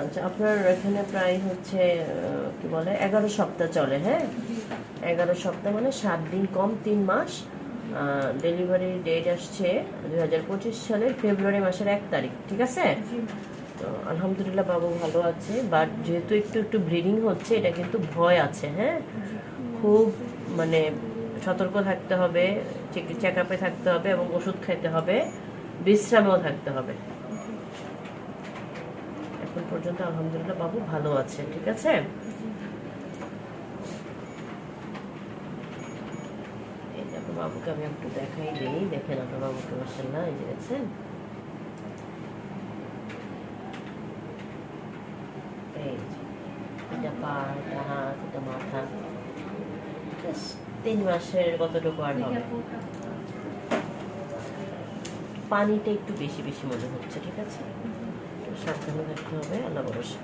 আচ্ছা আপনার এখানে প্রায় হচ্ছে কি বলে, এগারো সপ্তাহ চলে হ্যাঁ? এগারো সপ্তাহ মানে সাত দিন কম, তিন মাস। ডেলিভারি ডেট আসছে দুই হাজার পঁচিশ সালের ফেব্রুয়ারি মাসের এক তারিখ, ঠিক আছে? তো আলহামদুলিল্লাহ বাবু ভালো আছে বাট যেহেতু একটু একটু ব্লিডিং হচ্ছে, এটা কিন্তু ভয় আছে হ্যাঁ? খুব মানে সতর্ক থাকতে হবে চেক আপে থাকতে হবে এবং ওষুধ খেতে হবে, বিশ্রামেও থাকতে হবে। এখন পর্যন্ত আলহামদুলিল্লাহ বাবু ভালো আছে, ঠিক আছে? বাবুকে আমি একটু দেখাই দিই, দেখেন আপনার বাবুকে এই যে এটা এটা তিন মাসের কতটুকু আর পানিটা একটু বেশি বেশি মনে হচ্ছে, ঠিক আছে? সাবধানে থাকতে হবে আল্লাহ ভরসা।